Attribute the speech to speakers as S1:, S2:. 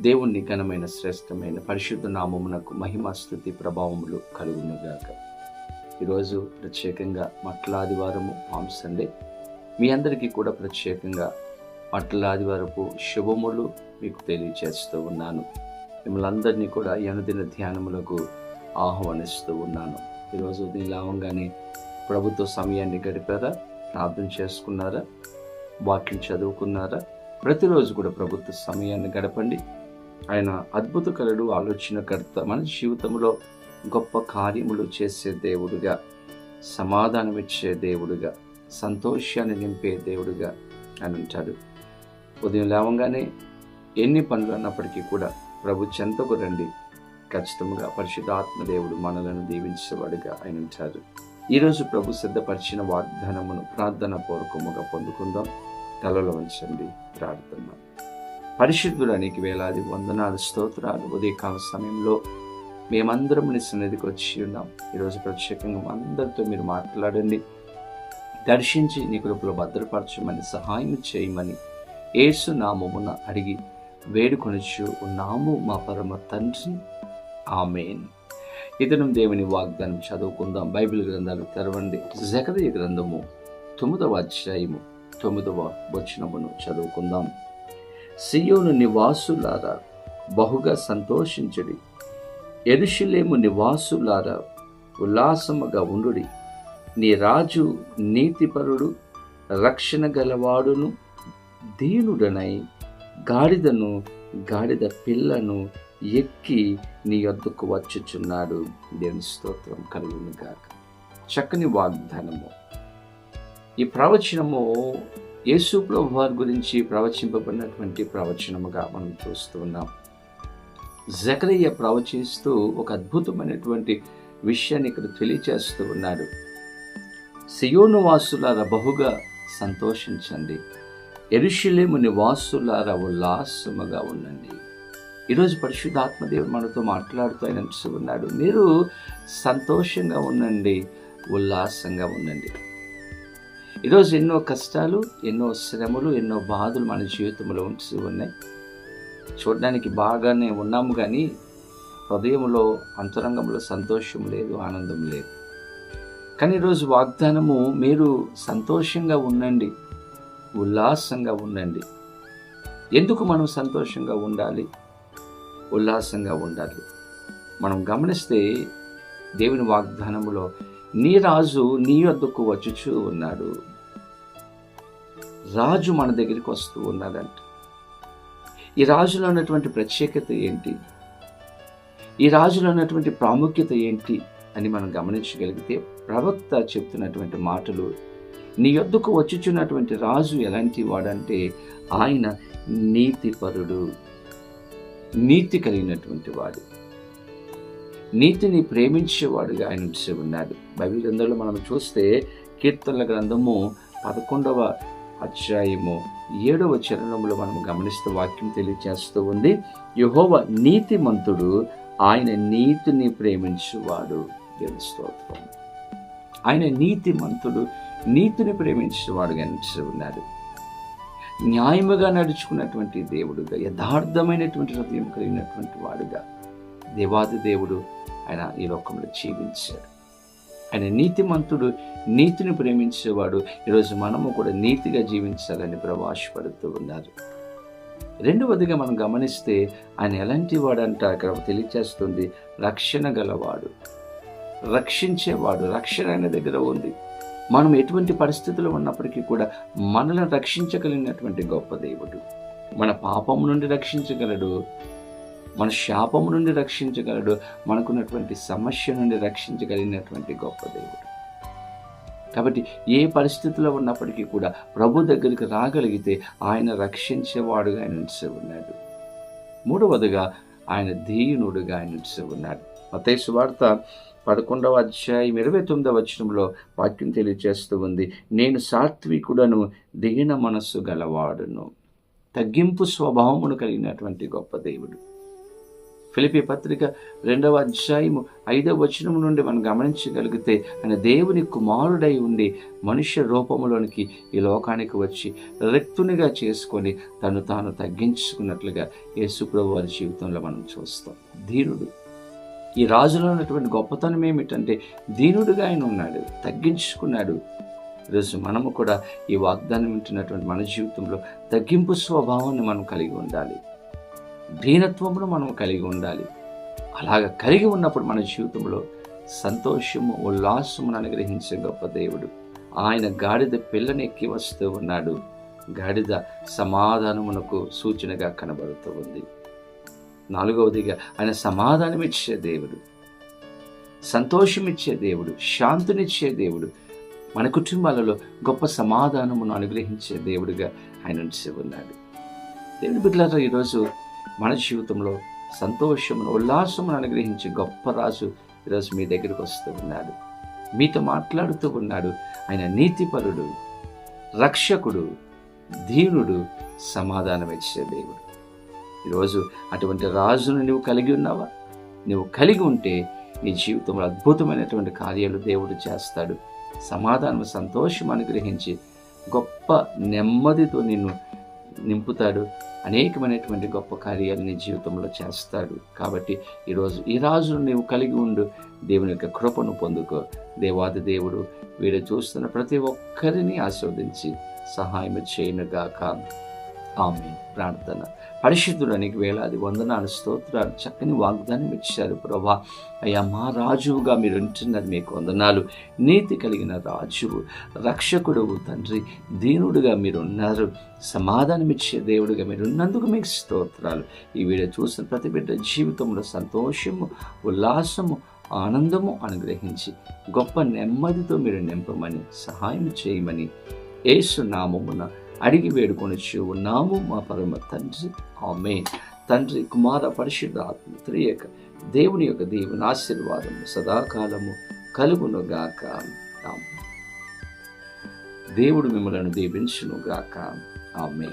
S1: దేవుణ్ణి ఘనమైన శ్రేష్టమైన పరిశుద్ధ నామమునకు మహిమ స్థుతి ప్రభావములు కలుగునుగాక. ఈరోజు ప్రత్యేకంగా మట్ల ఆదివారము పామ్ సండే మీ అందరికీ కూడా ప్రత్యేకంగా మట్ల ఆదివారపు శుభములు మీకు తెలియజేస్తూ ఉన్నాను. మిమ్మల్ని అందరినీ కూడా ఈ అనుదిన ధ్యానములకు ఆహ్వానిస్తూ ఉన్నాను. ఈరోజు ఉదయం లేవగానే ప్రభుత్వ సమయాన్ని గడిపారా? ప్రార్థన చేసుకున్నారా? వాక్యం చదువుకున్నారా? ప్రతిరోజు కూడా ప్రభుత్వ సమయాన్ని గడపండి. ఆయన అద్భుత కలడు ఆలోచనకర్త మన జీవితంలో గొప్ప కార్యములు చేసే దేవుడుగా సమాధానమిచ్చే దేవుడుగా సంతోషాన్ని నింపే దేవుడుగా అని ఉంటాడు. ఉదయం లేవగానే ఎన్ని పనులు అన్నప్పటికీ కూడా ప్రభు చెంతకు రండి. ఖచ్చితంగా పరిశుద్ధాత్మ దేవుడు మనలను దీవించేవాడుగా ఆయన ఉంటారు ఈరోజు ప్రభు సిద్ధపరిచిన వాగ్దానమును ప్రార్థన పూర్వకముగా పొందుకుందాం. తలలో ఉంచండి. ప్రార్థన. పరిశుద్ధుడానికి వేలాది వందనాలు స్తోత్రాలు. ఉదయకాల సమయంలో మేమందరం నీ సన్నిధికి వచ్చి ఉన్నాం. ఈరోజు ప్రత్యేకంగా అందరితో మీరు మాట్లాడండి. దర్శించి నీ కృపలో భద్రపరచమని సహాయం చేయమని ఏసు నామమున అడిగి వేడుకొనిచ్చు ఉన్నాము మా పరమ తండ్రి. ఆమెన్. ఇతను దేవుని వాగ్దానం చదువుకుందాం. బైబిల్ గ్రంథాలు తెరవండి. జకదయ గ్రంథము తొమ్మిదవ అధ్యాయము తొమ్మిదవ వచనమును చదువుకుందాం. సియోను నివాసులారా బహుగా సంతోషించడి. ఎరుషులేము నివాసులారా ఉల్లాసముగా ఉండుడి. నీ రాజు నీతిపరుడు రక్షణ గలవాడును దీనుడనై గాడిదను గాడిద పిల్లను ఎక్కి నీ వద్దకు వచ్చుచున్నాడు. దేని స్తోత్రం కలుగును గాక. చక్కని వాగ్దానము. ఈ ప్రవచనము యేసు ప్రభు వారి గురించి ప్రవచింపబడినటువంటి ప్రవచనముగా మనం చూస్తూ ఉన్నాం. జకరయ్య ప్రవచిస్తూ ఒక అద్భుతమైనటువంటి విషయాన్ని ఇక్కడ తెలియచేస్తూ ఉన్నాడు. సియోను వాసులారా బహుగా సంతోషించండి. ఎరుషులేము నివాసులార ఉల్లాసముగా ఉండండి. ఈరోజు పరిశుద్ధాత్మదేవుడు మనతో మాట్లాడుతూ ఆయన ఉన్నాడు మీరు సంతోషంగా ఉండండి ఉల్లాసంగా ఉండండి. ఈరోజు ఎన్నో కష్టాలు ఎన్నో శ్రమలు ఎన్నో బాధలు మన జీవితంలో ఉంటూ ఉన్నాయి. చూడడానికి బాగానే ఉన్నాము కానీ హృదయంలో అంతరంగంలో సంతోషం లేదు ఆనందం లేదు. కానీ ఈరోజు వాగ్దానము మీరు సంతోషంగా ఉండండి ఉల్లాసంగా ఉండండి. ఎందుకు మనం సంతోషంగా ఉండాలి? ఉల్లాసంగా ఉండాలి. మనం గమనిస్తే దేవుని వాగ్దానములో నీ రాజు నీ వద్దకు వచ్చుచూ ఉన్నాడు రాజు మన దగ్గరికి వస్తూ ఉన్నాడంట ఈ రాజులో ఉన్నటువంటి ప్రత్యేకత ఏంటి? ఈ రాజులో ఉన్నటువంటి ప్రాముఖ్యత ఏంటి అని మనం గమనించగలిగితే ప్రవక్త చెప్తున్నటువంటి మాటలు నీ యొద్దకు వచ్చుచున్నటువంటి రాజు ఎలాంటి వాడంటే ఆయన నీతిపరుడు నీతి కలిగినటువంటి వాడు. నీతిని ప్రేమించేవాడుగా ఆయన ఉన్నాడు. బైబిల్ గ్రంథంలో మనం చూస్తే కీర్తనల గ్రంథము పదకొండవ అధ్యాయము ఏడవ చరణములు మనం గమనిస్తూ వాక్యం తెలియజేస్తూ ఉంది. యహోవ నీతిమంతుడు ఆయన నీతిని ప్రేమించువాడు. దేవుని స్తోత్రం. ఆయన నీతిమంతుడు నీతిని ప్రేమించేవాడు కనిపిస్తూ ఉన్నాడు న్యాయముగా నడుచుకున్నటువంటి దేవుడుగా యథార్థమైనటువంటి హృదయం కలిగినటువంటి వాడుగా దేవాది దేవుడు ఆయన ఈ లోకంలో జీవించాడు. ఆయన నీతిమంతుడు నీతిని ప్రేమించేవాడు. ఈరోజు మనము కూడా నీతిగా జీవించాలని ప్రవాసపడుతూ ఉన్నారు. రెండవదిగా మనం గమనిస్తే ఆయన ఎలాంటి వాడంట ఇక్కడ తెలియచేస్తుంది. రక్షణ గలవాడు. రక్షించేవాడు రక్షణ ఆయన దగ్గర ఉంది. మనం ఎటువంటి పరిస్థితుల్లో ఉన్నప్పటికీ కూడా మనల్ని రక్షించగలిగినటువంటి గొప్ప దేవుడు. మన పాపం నుండి రక్షించగలడు. మన శాపము నుండి రక్షించగలడు మనకున్నటువంటి సమస్య నుండి రక్షించగలిగినటువంటి గొప్ప దేవుడు. కాబట్టి ఏ పరిస్థితిలో ఉన్నప్పటికీ కూడా ప్రభు దగ్గరికి రాగలిగితే ఆయన రక్షించేవాడుగా నిలిచి ఉన్నాడు. మూడవదిగా ఆయన దీనుడుగా ఆయన నిలిచి ఉన్నాడు. మతేసు వార్త పదకొండవ అధ్యాయం ఇరవై తొమ్మిదవ వచనంలో వాక్యం తెలియజేస్తూ ఉంది. నేను సాత్వికుడను దీన మనస్సు గలవాడును. తగ్గింపు స్వభావమును కలిగినటువంటి గొప్ప దేవుడు. ఫిలిపి పత్రిక రెండవ అధ్యాయము ఐదవ వచనం నుండి మనం గమనించగలిగితే ఆయన దేవుని కుమారుడై ఉండి మనుష్య రూపంలోనికి ఈ లోకానికి వచ్చి రిక్తునిగా చేసుకొని తను తాను తగ్గించుకున్నట్లుగా యేసుప్రభు వారి జీవితంలో మనం చూస్తాం. ధీరుడు. ఈ రాజులో ఉన్నటువంటి గొప్పతనం ఏమిటంటే దీనుడుగా ఆయన ఉన్నాడు తగ్గించుకున్నాడు. ఈరోజు మనము కూడా ఈ వాగ్దానం వింటున్నటువంటి మన జీవితంలో తగ్గింపు స్వభావాన్ని మనం కలిగి ఉండాలి. దీనత్వమును మనం కలిగి ఉండాలి. అలాగ కలిగి ఉన్నప్పుడు మన జీవితంలో సంతోషము ఉల్లాసమును అనుగ్రహించే గొప్ప దేవుడు. ఆయన గాడిద పిల్లని ఎక్కి వస్తూ ఉన్నాడు. గాడిద సమాధానమునకు సూచనగా కనబడుతూ ఉంది. నాలుగవదిగా ఆయన సమాధానం ఇచ్చే దేవుడు. సంతోషమిచ్చే దేవుడు శాంతినిచ్చే దేవుడు. మన కుటుంబాలలో గొప్ప సమాధానమును అనుగ్రహించే దేవుడిగా ఆయన ఉంచి ఉన్నాడు. దేవుడి బిడ్డలతో ఈరోజు మన జీవితంలో సంతోషమును ఉల్లాసమును అనుగ్రహించే గొప్ప రాజు ఈరోజు మీ దగ్గరికి వస్తూ ఉన్నాడు. మీతో మాట్లాడుతూ ఉన్నాడు. ఆయన నీతిపరుడు రక్షకుడు దీనుడు సమాధానం ఇచ్చే దేవుడు. ఈరోజు అటువంటి రాజును నువ్వు కలిగి ఉన్నావా? నువ్వు కలిగి ఉంటే నీ జీవితంలో అద్భుతమైనటువంటి కార్యాలు దేవుడు చేస్తాడు. సమాధానం సంతోషం అనుగ్రహించి గొప్ప నెమ్మదితో నిన్ను నింపుతాడు. అనేకమైనటువంటి గొప్ప కార్యాలు నీ జీవితంలో చేస్తాడు. కాబట్టి ఈరోజు ఈ రాజును నీవు కలిగి ఉండు. దేవుని యొక్క కృపను పొందుకో. దేవాది దేవుడు వీడు చూస్తున్న ప్రతి ఒక్కరిని ఆస్వాదించి సహాయం చేయనుగాక. ఆమె ప్రార్థన. పరిశుద్ధుడానికి వేలాది వందనాలు స్తోత్రాలు చక్కని వాగ్దానం ఇచ్చారు ప్రభా. అయ్యా మా రాజువుగా మీరు ఉంటున్నది మీకు వందనాలు. నీతి కలిగిన రాజువు రక్షకుడు తండ్రి దీనుడుగా మీరు ఉన్నారు. సమాధానం ఇచ్చే దేవుడిగా మీరు ఉన్నందుకు మీకు స్తోత్రాలు. ఈ వీడియో చూసిన ప్రతి బిడ్డ జీవితంలో సంతోషము ఉల్లాసము ఆనందము అనుగ్రహించి గొప్ప నెమ్మదితో మీరు నింపమని సహాయం చేయమని ఏసునామమున నామమున అడిగి వేడుకొనొచ్చు ఉన్నాము మా పరమ తండ్రి. ఆమె తండ్రి కుమార పరిశుద్ధ ఆత్మ త్రియక దేవుని యొక్క దేవుని ఆశీర్వాదము సదాకాలము కలుగునుగాక. ఆమె దేవుడు మిమ్మలను దీవించునుగాక. ఆమె